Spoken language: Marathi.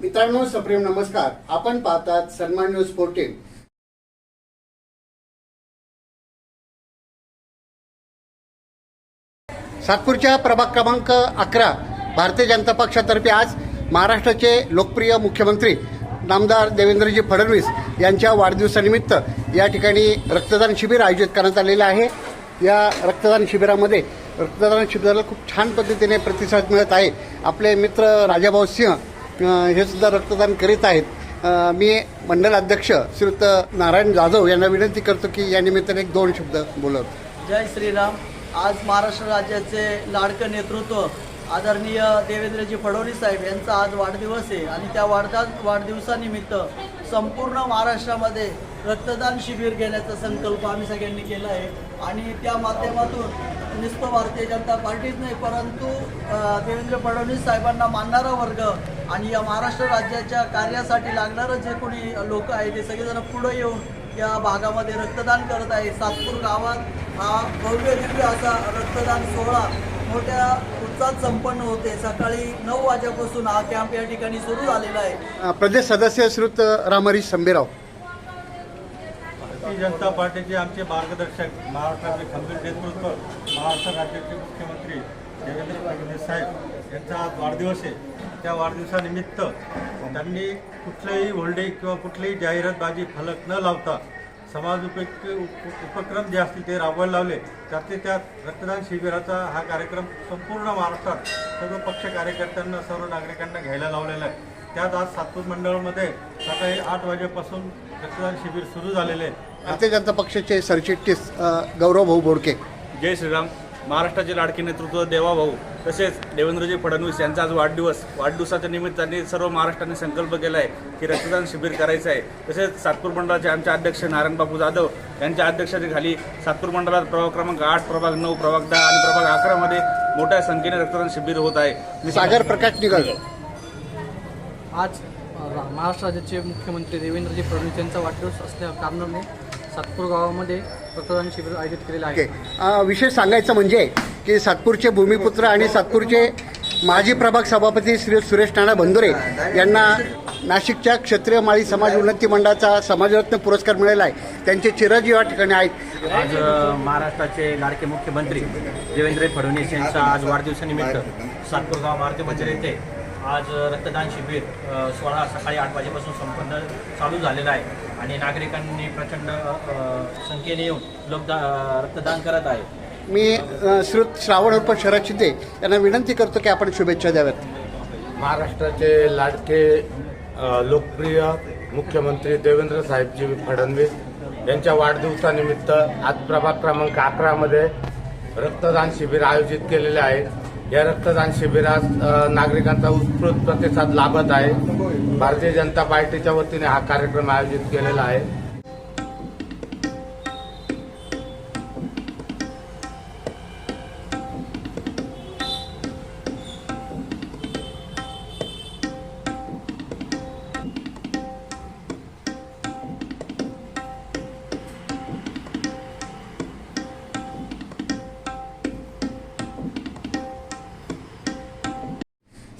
मित्रांनो सप्रेम नमस्कार. आपण पाहतात सन्मान न्यूज फोर्टीन सातपूरच्या प्रभाग क्रमांक अकरा भारतीय जनता पक्षातर्फे आज महाराष्ट्राचे लोकप्रिय मुख्यमंत्री नामदार देवेंद्रजी फडणवीस यांच्या वाढदिवसानिमित्त या ठिकाणी रक्तदान शिबिर आयोजित करण्यात आलेलं आहे. या रक्तदान शिबिरामध्ये रक्तदान शिबिराला खूप छान पद्धतीने प्रतिसाद मिळत आहे. आपले मित्र राजाभाऊ सिंह हे सुद्धा रक्तदान करीत आहेत. मी मंडल अध्यक्ष श्रीयुत नारायण जाधव यांना विनंती करतो की या निमित्ताने एक दोन शब्द बोलत. जय श्रीराम. आज महाराष्ट्र राज्याचे लाडकं नेतृत्व आदरणीय देवेंद्रजी फडणवीस साहेब यांचा आज वाढदिवस आहे आणि त्या वाढदा वाढदिवसानिमित्त संपूर्ण महाराष्ट्रामध्ये रक्तदान शिबिर घेण्याचा संकल्प आम्ही सगळ्यांनी केला आहे. आणि त्या माध्यमातून नुसतं भारतीय जनता पार्टीच नाही परंतु देवेंद्र फडणवीस साहेबांना मानणारा वर्ग आणि या महाराष्ट्र राज्याच्या कार्यासाठी लागणारं जे कोणी लोक आहे ते सगळेजण पुढे येऊन या भागामध्ये रक्तदान करत आहे सातपूर गावात हा भव्य दिव्य असा रक्तदान सोहळा मोठ्या उत्साहात संपन्न होते. सकाळी नऊ वाजेपासून हा कॅम्प या ठिकाणी सुरू झालेला आहे. प्रदेश सदस्य श्रुत रामहरीश संबेराव. भारतीय जनता पार्टीचे आमचे मार्गदर्शक महाराष्ट्राचे खंबीर नेतृत्व महाराष्ट्र राज्याचे मुख्यमंत्री देवेंद्र फडणवीस साहेब यांचा आज वाढदिवस आहे. त्या वाढदिवसानिमित्त त्यांनी कुठलंही होल्डिंग किंवा कुठलीही जाहिरातबाजी फलक न लावता समाज उपयुक्त उप- उपक्रम जे असतील ते राबवायला लावले. त्यातले त्यात रक्तदान शिबिराचा हा कार्यक्रम संपूर्ण महाराष्ट्रात सर्व पक्ष कार्यकर्त्यांना सर्व नागरिकांना घ्यायला लावलेला आहे. त्यात आज सातपूर मंडळामध्ये सकाळी आठ वाजेपासून रक्तदान शिबिर सुरू झालेले आहे. भारतीय जनता पक्षाचे सरचिटणीस गौरव भाऊ बोडके. जय श्रीराम. महाराष्ट्राचे लाडके नेतृत्व देवाभाऊ तसेच देवेंद्रजी फडणवीस यांचा आज वाढदिवस. वाढदिवसाच्या निमित्ताने सर्व महाराष्ट्राने संकल्प केला आहे की रक्तदान शिबिर करायचं आहे. तसेच सातपूर मंडळाचे आमचे अध्यक्ष नारायणबापू जाधव यांच्या अध्यक्षतेखाली सातपूर मंडळात प्रभाग क्रमांक आठ प्रभाग नऊ प्रभाग दहा आणि प्रभाग अकरामध्ये मोठ्या संख्येने रक्तदान शिबिर होत आहे. सागर प्रकाश निगल. आज महाराष्ट्र राज्याचे मुख्यमंत्री देवेंद्रजी फडणवीस यांचा वाढदिवस असल्या कारणाने सातपूर गावामध्ये रक्तदान शिबिर आयोजित केलेलं आहे. विशेष सांगायचं म्हणजे की सातपूरचे भूमिपुत्र आणि सातपूरचे माजी प्रभाग सभापती श्री सुरेश नाना बंदुरे यांना नाशिकच्या क्षत्रिय माळी समाज उन्नती मंडळाचा समाजरत्न पुरस्कार मिळाला आहे. त्यांचे चिरंजीव या ठिकाणी आहेत. आज महाराष्ट्राचे लाडके मुख्यमंत्री देवेंद्र फडणवीस यांचा आज वाढदिवसानिमित्त सातपूर गाव भारतीय मंदिर येथे आज रक्तदान शिबिर सोळा सकाळी आठ वाजेपासून संपन्न चालू झालेलं आहे आणि नागरिकांनी प्रचंड संख्येने येऊन लोक रक्तदान करत आहे मी श्रुत श्रावण उर्फ शरद शिंदे यांना विनंती करतो की आपण शुभेच्छा द्याव्यात. महाराष्ट्राचे लाडके लोकप्रिय मुख्यमंत्री देवेंद्र साहेबजी फडणवीस यांच्या वाढदिवसानिमित्त आज प्रभाग क्रमांक अकरामध्ये रक्तदान शिबिर आयोजित केलेले आहे या रक्तदान शिबिरात नागरिकांचा उत्स्फूर्त प्रतिसाद लाभत आहे. भारतीय जनता पार्टीच्या वतीने हा कार्यक्रम आयोजित केलेला आहे.